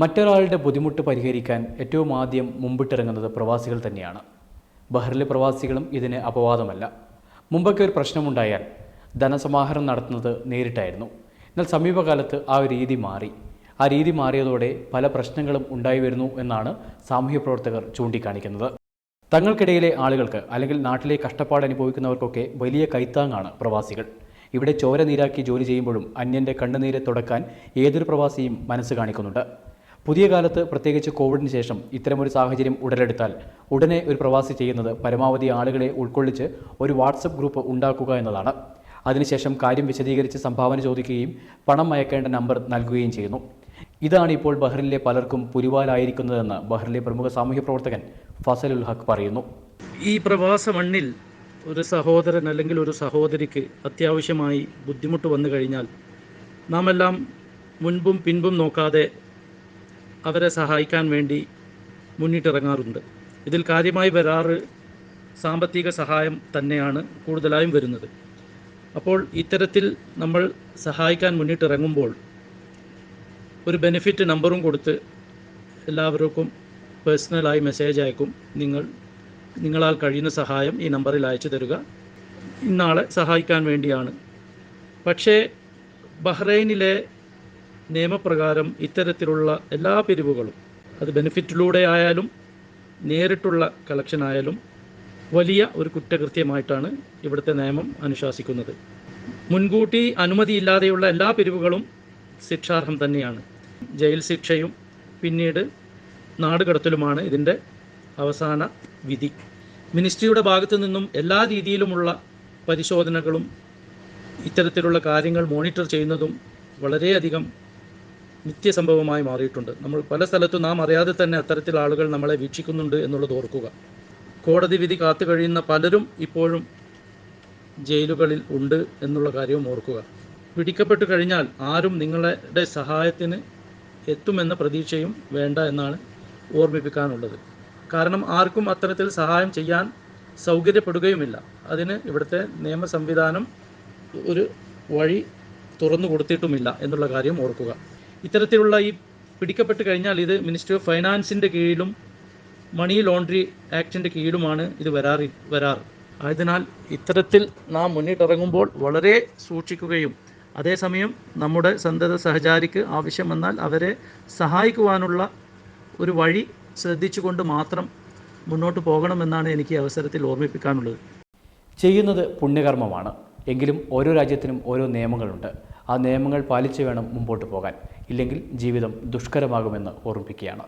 മറ്റൊരാളുടെ ബുദ്ധിമുട്ട് പരിഹരിക്കാൻ ഏറ്റവും ആദ്യം മുമ്പിട്ടിറങ്ങുന്നത് പ്രവാസികൾ തന്നെയാണ്. ബഹ്റിലെ പ്രവാസികളും ഇതിന് അപവാദമല്ല. മുമ്പൊക്കെ ഒരു പ്രശ്നമുണ്ടായാൽ ധനസമാഹരണം നടത്തുന്നത് നേരിട്ടായിരുന്നു. എന്നാൽ സമീപകാലത്ത് ആ ഒരു രീതി മാറി. ആ രീതി മാറിയതോടെ പല പ്രശ്നങ്ങളും ഉണ്ടായി വരുന്നു എന്നാണ് സാമൂഹ്യ പ്രവർത്തകർ ചൂണ്ടിക്കാണിക്കുന്നത്. തങ്ങൾക്കിടയിലെ ആളുകൾക്ക് അല്ലെങ്കിൽ നാട്ടിലെ കഷ്ടപ്പാട് അനുഭവിക്കുന്നവർക്കൊക്കെ വലിയ കൈത്താങ്ങാണ് പ്രവാസികൾ. ഇവിടെ ചോര നീരാക്കി ജോലി ചെയ്യുമ്പോഴും അന്യന്റെ കണ്ണുനീരെ തുടക്കാൻ ഏതൊരു പ്രവാസിയും മനസ്സ് കാണിക്കുന്നുണ്ട്. പുതിയ കാലത്ത് പ്രത്യേകിച്ച് കോവിഡിന് ശേഷം ഇത്തരമൊരു സാഹചര്യം ഉടലെടുത്താൽ ഉടനെ ഒരു പ്രവാസി ചെയ്യുന്നത് പരമാവധി ആളുകളെ ഉൾക്കൊള്ളിച്ച് ഒരു വാട്സപ്പ് ഗ്രൂപ്പ് ഉണ്ടാക്കുക എന്നതാണ്. അതിനുശേഷം കാര്യം വിശദീകരിച്ച് സംഭാവന ചോദിക്കുകയും പണം അയക്കേണ്ട നമ്പർ നൽകുകയും ചെയ്യുന്നു. ഇതാണ് ഇപ്പോൾ ബഹ്റിനിലെ പലർക്കും പുലിവാലായിരിക്കുന്നതെന്ന് ബഹ്റിനിലെ പ്രമുഖ സാമൂഹ്യ പ്രവർത്തകൻ ഫസലുൽ ഹക്ക് പറയുന്നു. ഈ പ്രവാസ മണ്ണിൽ ഒരു സഹോദരൻ അല്ലെങ്കിൽ ഒരു സഹോദരിക്ക് അത്യാവശ്യമായി ബുദ്ധിമുട്ട് വന്നു കഴിഞ്ഞാൽ നാം എല്ലാം മുൻപും പിൻപും നോക്കാതെ അവരെ സഹായിക്കാൻ വേണ്ടി മുന്നിട്ടിറങ്ങാറുണ്ട്. ഇതിൽ കാര്യമായി വരാറ് സാമ്പത്തിക സഹായം തന്നെയാണ് കൂടുതലായും വരുന്നത്. അപ്പോൾ ഇത്തരത്തിൽ നമ്മൾ സഹായിക്കാൻ മുന്നിട്ടിറങ്ങുമ്പോൾ ഒരു ബെനിഫിറ്റ് നമ്പറും കൊടുത്ത് എല്ലാവർക്കും പേഴ്സണലായി മെസ്സേജ് അയക്കും. നിങ്ങൾ നിങ്ങളാൽ കഴിയുന്ന സഹായം ഈ നമ്പറിൽ അയച്ചു തരിക. ഇന്നാളെ സഹായിക്കാൻ വേണ്ടിയാണ്. പക്ഷേ ബഹ്റൈനിലെ നിയമപ്രകാരം ഇത്തരത്തിലുള്ള എല്ലാ പിരിവുകളും അത് ബെനിഫിറ്റിലൂടെ ആയാലും നേരിട്ടുള്ള കളക്ഷൻ ആയാലും വലിയ ഒരു കുറ്റകൃത്യമായിട്ടാണ് ഇവിടുത്തെ നിയമം അനുശാസിക്കുന്നത്. മുൻകൂട്ടി അനുമതിയില്ലാതെയുള്ള എല്ലാ പിരിവുകളും ശിക്ഷാർഹം തന്നെയാണ്. ജയിൽ ശിക്ഷയും പിന്നീട് നാടുകടത്തലുമാണ് ഇതിന്റെ അവസാന വിധി. മിനിസ്ട്രിയുടെ ഭാഗത്തു നിന്നും എല്ലാ രീതിയിലുമുള്ള പരിശോധനകളും ഇത്തരത്തിലുള്ള കാര്യങ്ങൾ മോണിറ്റർ ചെയ്യുന്നതും വളരെയധികം നിത്യസംഭവമായി മാറിയിട്ടുണ്ട്. നമ്മൾ പല സ്ഥലത്തും നാം അറിയാതെ തന്നെ അത്തരത്തിൽ ആളുകൾ നമ്മളെ വീക്ഷിക്കുന്നുണ്ട് എന്നുള്ളത് ഓർക്കുക. കോടതി വിധി കാത്തു കഴിയുന്ന പലരും ഇപ്പോഴും ജയിലുകളിൽ ഉണ്ട് എന്നുള്ള കാര്യവും ഓർക്കുക. പിടിക്കപ്പെട്ടു കഴിഞ്ഞാൽ ആരും നിങ്ങളുടെ സഹായത്തിന് എത്തുമെന്ന പ്രതീക്ഷയും വേണ്ട എന്നാണ് ഓർമ്മിപ്പിക്കാനുള്ളത്. കാരണം ആർക്കും അത്തരത്തിൽ സഹായം ചെയ്യാൻ സൗകര്യപ്പെടുകയുമില്ല. അതിന് ഇവിടുത്തെ നിയമ സംവിധാനം ഒരു വഴി തുറന്നു കൊടുത്തിട്ടുമില്ല എന്നുള്ള കാര്യം ഓർക്കുക. ഇത്തരത്തിലുള്ള ഈ പിടിക്കപ്പെട്ട് കഴിഞ്ഞാൽ ഇത് മിനിസ്ട്രി ഓഫ് ഫൈനാൻസിന്റെ കീഴിലും മണി ലോണ്ടറി ആക്ടിന്റെ കീഴിലുമാണ് ഇത് വരാറി വരാറ്. ആയതിനാൽ ഇത്തരത്തിൽ നാം മുന്നിട്ടിറങ്ങുമ്പോൾ വളരെ സൂക്ഷിക്കുകയും അതേസമയം നമ്മുടെ സന്തത സഹചാരിക്ക് ആവശ്യം വന്നാൽ അവരെ സഹായിക്കുവാനുള്ള ഒരു വഴി ശ്രദ്ധിച്ചുകൊണ്ട് മാത്രം മുന്നോട്ട് പോകണമെന്നാണ് എനിക്ക് അവസരത്തിൽ ഓർമ്മിപ്പിക്കാനുള്ളത്. ചെയ്യുന്നത് പുണ്യകർമ്മമാണ്. എങ്കിലും ഓരോ രാജ്യത്തിനും ഓരോ നിയമങ്ങളുണ്ട്. ആ നിയമങ്ങൾ പാലിച്ച് വേണം മുമ്പോട്ട് പോകാൻ. ഇല്ലെങ്കിൽ ജീവിതം ദുഷ്കരമാകുമെന്ന് ഓർമ്മിപ്പിക്കുകയാണ്.